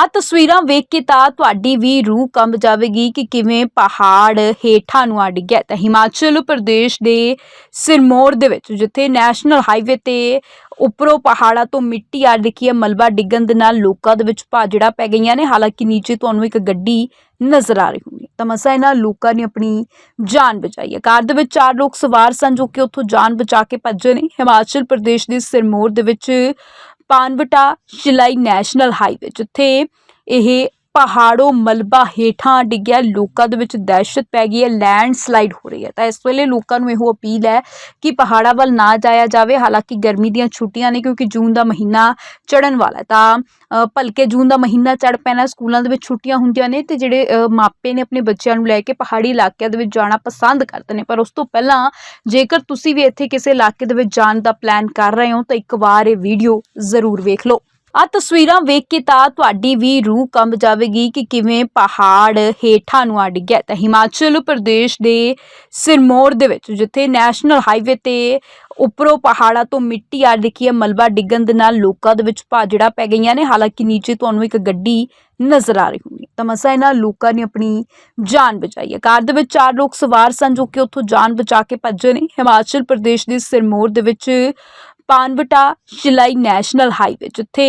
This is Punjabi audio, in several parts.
ਆ ਤਸਵੀਰਾਂ ਵੇਖ ਕੇ ਤਾਂ ਤੁਹਾਡੀ ਵੀ ਰੂਹ ਕੰਬ ਜਾਵੇਗੀ ਕਿ ਕਿਵੇਂ ਪਹਾੜ ਹੇਠਾਂ ਨੂੰ ਆ ਡਿੱਗਿਆ ਤਾਂ ਹਿਮਾਚਲ ਪ੍ਰਦੇਸ਼ ਦੇ ਸਿਰਮੌਰ ਦੇ ਵਿੱਚ, ਜਿੱਥੇ ਨੈਸ਼ਨਲ ਹਾਈਵੇ ਤੇ ਉੱਪਰੋਂ ਪਹਾੜਾਂ ਤੋਂ ਮਿੱਟੀ ਆ ਡਿੱਗੀ ਹੈ, ਮਲਬਾ ਡਿੱਗਣ ਦੇ ਨਾਲ ਲੋਕਾਂ ਦੇ ਵਿੱਚ ਭਾਜੜਾ ਪੈ ਗਈਆਂ ਨੇ। ਹਾਲਾਂਕਿ ਨੀਚੇ ਤੁਹਾਨੂੰ ਇੱਕ ਗੱਡੀ ਨਜ਼ਰ ਆ ਰਹੀ ਹੋਣੀ। ਤਾਂ ਮਸਾ ਇਹਨਾਂ ਲੋਕਾਂ ਨੇ ਆਪਣੀ ਜਾਨ ਬਚਾਈ ਹੈ। ਕਾਰ ਦੇ ਵਿੱਚ ਚਾਰ ਲੋਕ ਸਵਾਰ ਸਨ ਜੋ ਕਿ ਉੱਥੋਂ ਜਾਨ ਬਚਾ ਕੇ ਭੱਜੇ ਨੇ। ਹਿਮਾਚਲ ਪ੍ਰਦੇਸ਼ ਦੇ ਸਿਰਮੌਰ ਦੇ ਵਿੱਚ ਪਾਨਵਟਾ ਸ਼ਿਲਾਈ ਨੈਸ਼ਨਲ ਹਾਈਵੇ ਜਿੱਥੇ ਇਹ ਪਹਾੜੋਂ ਮਲਬਾ ਹੇਠਾਂ ਡਿੱਗਿਆ, ਲੋਕਾਂ ਦੇ ਵਿੱਚ ਦਹਿਸ਼ਤ ਪੈ ਗਈ ਹੈ ਲੈਂਡ ਸਲਾਈਡ ਹੋ ਰਹੀ ਹੈ। ਤਾਂ ਇਸ ਵੇਲੇ ਲੋਕਾਂ ਨੂੰ ਇਹੋ ਅਪੀਲ ਹੈ ਕਿ ਪਹਾੜਾਂ ਵੱਲ ਨਾ ਜਾਇਆ ਜਾਵੇ। ਹਾਲਾਂਕਿ ਗਰਮੀ ਦੀਆਂ ਛੁੱਟੀਆਂ ਨੇ ਕਿਉਂਕਿ ਜੂਨ ਦਾ ਮਹੀਨਾ ਚੜਨ ਵਾਲਾ ਹੈ। ਤਾਂ ਭਲਕੇ ਜੂਨ ਦਾ ਮਹੀਨਾ ਚੜ ਪੈਣਾ, ਸਕੂਲਾਂ ਦੇ ਵਿੱਚ ਛੁੱਟੀਆਂ ਹੁੰਦੀਆਂ ਨੇ ਤੇ ਜਿਹੜੇ ਮਾਪੇ ਨੇ ਆਪਣੇ ਬੱਚਿਆਂ ਨੂੰ ਲੈ ਕੇ ਪਹਾੜੀ ਇਲਾਕਿਆਂ ਦੇ ਵਿੱਚ ਜਾਣਾ ਪਸੰਦ ਕਰਦੇ ਨੇ। ਪਰ ਉਸ ਤੋਂ ਪਹਿਲਾਂ ਜੇਕਰ ਤੁਸੀਂ ਵੀ ਇੱਥੇ ਕਿਸੇ ਇਲਾਕੇ ਦੇ ਵਿੱਚ ਜਾਣ ਦਾ ਪਲਾਨ ਕਰ ਰਹੇ ਹੋ ਤਾਂ ਇੱਕ ਵਾਰ ਇਹ ਵੀਡੀਓ ਜ਼ਰੂਰ ਵੇਖ ਲਓ। ਆ ਤਸਵੀਰਾਂ ਵੇਖ ਕੇ ਤਾਂ ਤੁਹਾਡੀ ਵੀ ਰੂਹ ਕੰਬ ਜਾਵੇਗੀ ਕਿ ਕਿਵੇਂ ਪਹਾੜ ਹੇਠਾਂ ਨੂੰ ਆ ਡਿੱਗਿਆ ਤਾਂ ਹਿਮਾਚਲ ਪ੍ਰਦੇਸ਼ ਦੇ ਸਿਰਮੌਰ ਦੇ ਵਿੱਚ, ਜਿੱਥੇ ਨੈਸ਼ਨਲ ਹਾਈਵੇ ਤੇ ਉੱਪਰੋਂ ਪਹਾੜਾਂ ਤੋਂ ਮਿੱਟੀ ਆ ਡਿੱਗੀ ਹੈ, ਮਲਬਾ ਡਿੱਗਣ ਦੇ ਨਾਲ ਲੋਕਾਂ ਦੇ ਵਿੱਚ ਭਾਜੜਾ ਪੈ ਗਈਆਂ ਨੇ। ਹਾਲਾਂਕਿ ਨੀਚੇ ਤੁਹਾਨੂੰ ਇੱਕ ਗੱਡੀ ਨਜ਼ਰ ਆ ਰਹੀ ਹੋਣੀ। ਤਾਂ ਮਸਾ ਇਹਨਾਂ ਲੋਕਾਂ ਨੇ ਆਪਣੀ ਜਾਨ ਬਚਾਈ ਹੈ। ਕਾਰ ਦੇ ਵਿੱਚ ਚਾਰ ਲੋਕ ਸਵਾਰ ਸਨ ਜੋ ਕਿ ਉੱਥੋਂ ਜਾਨ ਬਚਾ ਕੇ ਭੱਜੇ ਨੇ। ਹਿਮਾਚਲ ਪ੍ਰਦੇਸ਼ ਦੇ ਸਿਰਮੌਰ ਦੇ ਵਿੱਚ ਪਾਨਵਟਾ ਸ਼ਿਲਾਈ ਨੈਸ਼ਨਲ ਹਾਈਵੇ ਜਿੱਥੇ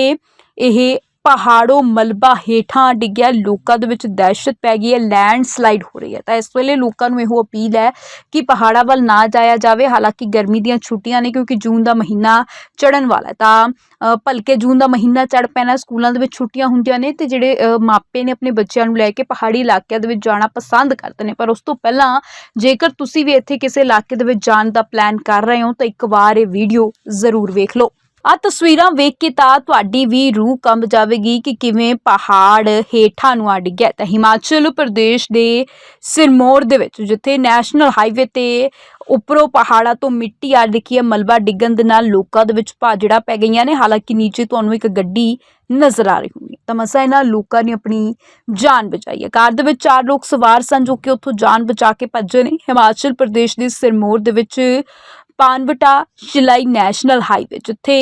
ਇਹ ਪਹਾੜੋਂ ਮਲਬਾ ਹੇਠਾਂ ਡਿੱਗਿਆ, ਲੋਕਾਂ ਦੇ ਵਿੱਚ ਦਹਿਸ਼ਤ ਪੈ ਗਈ ਹੈ ਲੈਂਡ ਸਲਾਈਡ ਹੋ ਰਹੀ ਹੈ। ਤਾਂ ਇਸ ਵੇਲੇ ਲੋਕਾਂ ਨੂੰ ਇਹੋ ਅਪੀਲ ਹੈ ਕਿ ਪਹਾੜਾਂ ਵੱਲ ਨਾ ਜਾਇਆ ਜਾਵੇ। ਹਾਲਾਂਕਿ ਗਰਮੀ ਦੀਆਂ ਛੁੱਟੀਆਂ ਨੇ ਕਿਉਂਕਿ ਜੂਨ ਦਾ ਮਹੀਨਾ ਚੜਨ ਵਾਲਾ ਹੈ। ਤਾਂ ਭਲਕੇ ਜੂਨ ਦਾ ਮਹੀਨਾ ਚੜ ਪੈਣਾ, ਸਕੂਲਾਂ ਦੇ ਵਿੱਚ ਛੁੱਟੀਆਂ ਹੁੰਦੀਆਂ ਨੇ ਤੇ ਜਿਹੜੇ ਮਾਪੇ ਨੇ ਆਪਣੇ ਬੱਚਿਆਂ ਨੂੰ ਲੈ ਕੇ ਪਹਾੜੀ ਇਲਾਕਿਆਂ ਦੇ ਵਿੱਚ ਜਾਣਾ ਪਸੰਦ ਕਰਦੇ ਨੇ। ਪਰ ਉਸ ਤੋਂ ਪਹਿਲਾਂ ਜੇਕਰ ਤੁਸੀਂ ਵੀ ਇੱਥੇ ਕਿਸੇ ਇਲਾਕੇ ਦੇ ਵਿੱਚ ਜਾਣ ਦਾ ਪਲਾਨ ਕਰ ਰਹੇ ਹੋ ਤਾਂ ਇੱਕ ਵਾਰ ਇਹ ਵੀਡੀਓ ਜ਼ਰੂਰ ਵੇਖ ਲਓ। ਆ ਤਸਵੀਰਾਂ ਵੇਖ ਕੇ ਤਾਂ ਤੁਹਾਡੀ ਵੀ ਰੂਹ ਕੰਬ ਜਾਵੇਗੀ ਕਿ ਕਿਵੇਂ ਪਹਾੜ ਹੇਠਾਂ ਨੂੰ ਆ ਡਿੱਗਿਆ ਤਾਂ ਹਿਮਾਚਲ ਪ੍ਰਦੇਸ਼ ਦੇ ਸਿਰਮੌਰ ਦੇ ਵਿੱਚ, ਜਿੱਥੇ ਨੈਸ਼ਨਲ ਹਾਈਵੇ ਤੇ ਉੱਪਰੋਂ ਪਹਾੜਾਂ ਤੋਂ ਮਿੱਟੀ ਆ ਡਿੱਗੀ ਹੈ, ਮਲਬਾ ਡਿੱਗਣ ਦੇ ਨਾਲ ਲੋਕਾਂ ਦੇ ਵਿੱਚ ਭਾਜੜਾ ਪੈ ਗਈਆਂ ਨੇ। ਹਾਲਾਂਕਿ ਨੀਚੇ ਤੁਹਾਨੂੰ ਇੱਕ ਗੱਡੀ ਨਜ਼ਰ ਆ ਰਹੀ ਹੋਣੀ ਤਾਂ ਮਸਾ ਇਹਨਾਂ ਲੋਕਾਂ ਨੇ ਆਪਣੀ ਜਾਨ ਬਚਾਈ ਹੈ। ਕਾਰ ਦੇ ਵਿੱਚ ਚਾਰ ਲੋਕ ਸਵਾਰ ਸਨ ਜੋ ਕਿ ਉੱਥੋਂ ਜਾਨ ਬਚਾ ਕੇ ਭੱਜੇ ਨੇ। ਹਿਮਾਚਲ ਪ੍ਰਦੇਸ਼ ਦੇ ਸਿਰਮੌਰ ਦੇ ਵਿੱਚ ਪਾਨਵਟਾ ਸ਼ਿਲਾਈ ਨੈਸ਼ਨਲ ਹਾਈਵੇ ਜਿੱਥੇ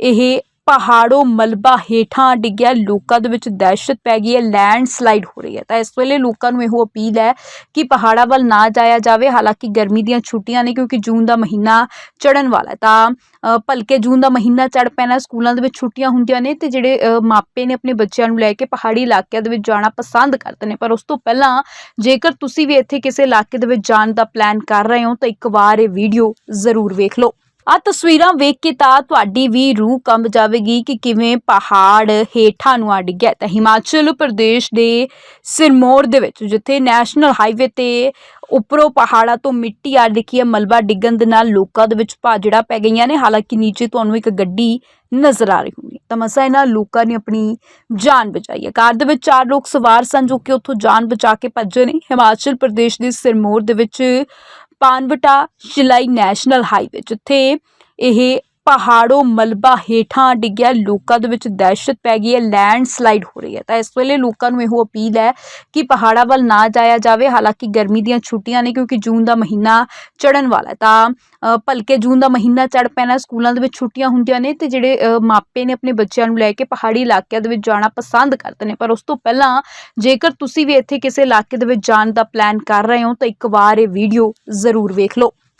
ਇਹ ਪਹਾੜੋਂ ਮਲਬਾ ਹੇਠਾਂ ਡਿੱਗਿਆ, ਲੋਕਾਂ ਦੇ ਵਿੱਚ ਦਹਿਸ਼ਤ ਪੈ ਗਈ ਹੈ ਲੈਂਡ ਸਲਾਈਡ ਹੋ ਰਹੀ ਹੈ। ਤਾਂ ਇਸ ਵੇਲੇ ਲੋਕਾਂ ਨੂੰ ਇਹੋ ਅਪੀਲ ਹੈ ਕਿ ਪਹਾੜਾਂ ਵੱਲ ਨਾ ਜਾਇਆ ਜਾਵੇ। ਹਾਲਾਂਕਿ ਗਰਮੀ ਦੀਆਂ ਛੁੱਟੀਆਂ ਨੇ ਕਿਉਂਕਿ ਜੂਨ ਦਾ ਮਹੀਨਾ ਚੜਨ ਵਾਲਾ ਹੈ। ਤਾਂ ਭਲਕੇ ਜੂਨ ਦਾ ਮਹੀਨਾ ਚੜ ਪੈਣਾ, ਸਕੂਲਾਂ ਦੇ ਵਿੱਚ ਛੁੱਟੀਆਂ ਹੁੰਦੀਆਂ ਨੇ ਤੇ ਜਿਹੜੇ ਮਾਪੇ ਨੇ ਆਪਣੇ ਬੱਚਿਆਂ ਨੂੰ ਲੈ ਕੇ ਪਹਾੜੀ ਇਲਾਕਿਆਂ ਦੇ ਵਿੱਚ ਜਾਣਾ ਪਸੰਦ ਕਰਦੇ ਨੇ। ਪਰ ਉਸ ਤੋਂ ਪਹਿਲਾਂ ਜੇਕਰ ਤੁਸੀਂ ਵੀ ਇੱਥੇ ਕਿਸੇ ਇਲਾਕੇ ਦੇ ਵਿੱਚ ਜਾਣ ਦਾ ਪਲਾਨ ਕਰ ਰਹੇ ਹੋ ਤਾਂ ਇੱਕ ਵਾਰ ਇਹ ਵੀਡੀਓ ਜ਼ਰੂਰ ਵੇਖ ਲਓ। ਆ ਤਸਵੀਰਾਂ ਵੇਖ ਕੇ ਤਾਂ ਤੁਹਾਡੀ ਵੀ ਰੂਹ ਕੰਬ ਜਾਵੇਗੀ ਕਿ ਕਿਵੇਂ ਪਹਾੜ ਹੇਠਾਂ ਨੂੰ ਆ ਡਿੱਗਿਆ ਤਾਂ ਹਿਮਾਚਲ ਪ੍ਰਦੇਸ਼ ਦੇ ਸਿਰਮੌਰ ਦੇ ਵਿੱਚ, ਜਿੱਥੇ ਨੈਸ਼ਨਲ ਹਾਈਵੇ ਤੇ ਉੱਪਰੋਂ ਪਹਾੜਾਂ ਤੋਂ ਮਿੱਟੀ ਆ ਡਿੱਗੀ ਹੈ, ਮਲਬਾ ਡਿੱਗਣ ਦੇ ਨਾਲ ਲੋਕਾਂ ਦੇ ਵਿੱਚ ਭਾਜੜਾ ਪੈ ਗਈਆਂ ਨੇ। ਹਾਲਾਂਕਿ ਨੀਚੇ ਤੁਹਾਨੂੰ ਇੱਕ ਗੱਡੀ ਨਜ਼ਰ ਆ ਰਹੀ ਹੋਣੀ ਤਾਂ ਮਸਾ ਇਹਨਾਂ ਲੋਕਾਂ ਨੇ ਆਪਣੀ ਜਾਨ ਬਚਾਈ ਹੈ। ਕਾਰ ਦੇ ਵਿੱਚ ਚਾਰ ਲੋਕ ਸਵਾਰ ਸਨ ਜੋ ਕਿ ਉੱਥੋਂ ਜਾਨ ਬਚਾ ਕੇ ਭੱਜੇ ਨੇ। ਹਿਮਾਚਲ ਪ੍ਰਦੇਸ਼ ਦੇ ਸਿਰਮੌਰ ਦੇ ਵਿੱਚ ਪਾਨਵਟਾ ਸ਼ਿਲਾਈ ਨੈਸ਼ਨਲ ਹਾਈਵੇ ਜਿੱਥੇ ਇਹ ਪਹਾੜੋਂ ਮਲਬਾ ਹੇਠਾਂ ਡਿੱਗਿਆ, ਲੋਕਾਂ ਦੇ ਵਿੱਚ ਦਹਿਸ਼ਤ ਪੈ ਗਈ ਹੈ ਲੈਂਡਸਲਾਈਡ ਹੋ ਰਹੀ ਹੈ। ਤਾਂ ਇਸ ਵੇਲੇ ਲੋਕਾਂ ਨੂੰ ਇਹੋ ਅਪੀਲ ਹੈ ਕਿ ਪਹਾੜਾਂ ਵੱਲ ਨਾ ਜਾਇਆ ਜਾਵੇ, ਹਾਲਾਂਕਿ ਗਰਮੀ ਦੀਆਂ ਛੁੱਟੀਆਂ ਨੇ ਕਿਉਂਕਿ ਜੂਨ ਦਾ ਮਹੀਨਾ ਚੜਨ ਵਾਲਾ ਹੈ। ਤਾਂ ਭਲਕੇ ਜੂਨ ਦਾ ਮਹੀਨਾ ਚੜ ਪੈਣਾ, ਸਕੂਲਾਂ ਦੇ ਵਿੱਚ ਛੁੱਟੀਆਂ ਹੁੰਦੀਆਂ ਨੇ ਤੇ ਜਿਹੜੇ ਮਾਪੇ ਨੇ ਆਪਣੇ ਬੱਚਿਆਂ ਨੂੰ ਲੈ ਕੇ ਪਹਾੜੀ ਇਲਾਕਿਆਂ ਦੇ ਵਿੱਚ ਜਾਣਾ ਪਸੰਦ ਕਰਦੇ ਨੇ। ਪਰ ਉਸ ਤੋਂ ਪਹਿਲਾਂ ਜੇਕਰ ਤੁਸੀਂ ਵੀ ਇੱਥੇ ਕਿਸੇ ਇਲਾਕੇ ਦੇ ਵਿੱਚ ਜਾਣ ਦਾ ਪਲਾਨ ਕਰ ਰਹੇ ਹੋ ਤਾਂ ਇੱਕ ਵਾਰ ਇਹ ਵੀਡੀਓ ਜ਼ਰੂਰ ਵੇਖ ਲਓ।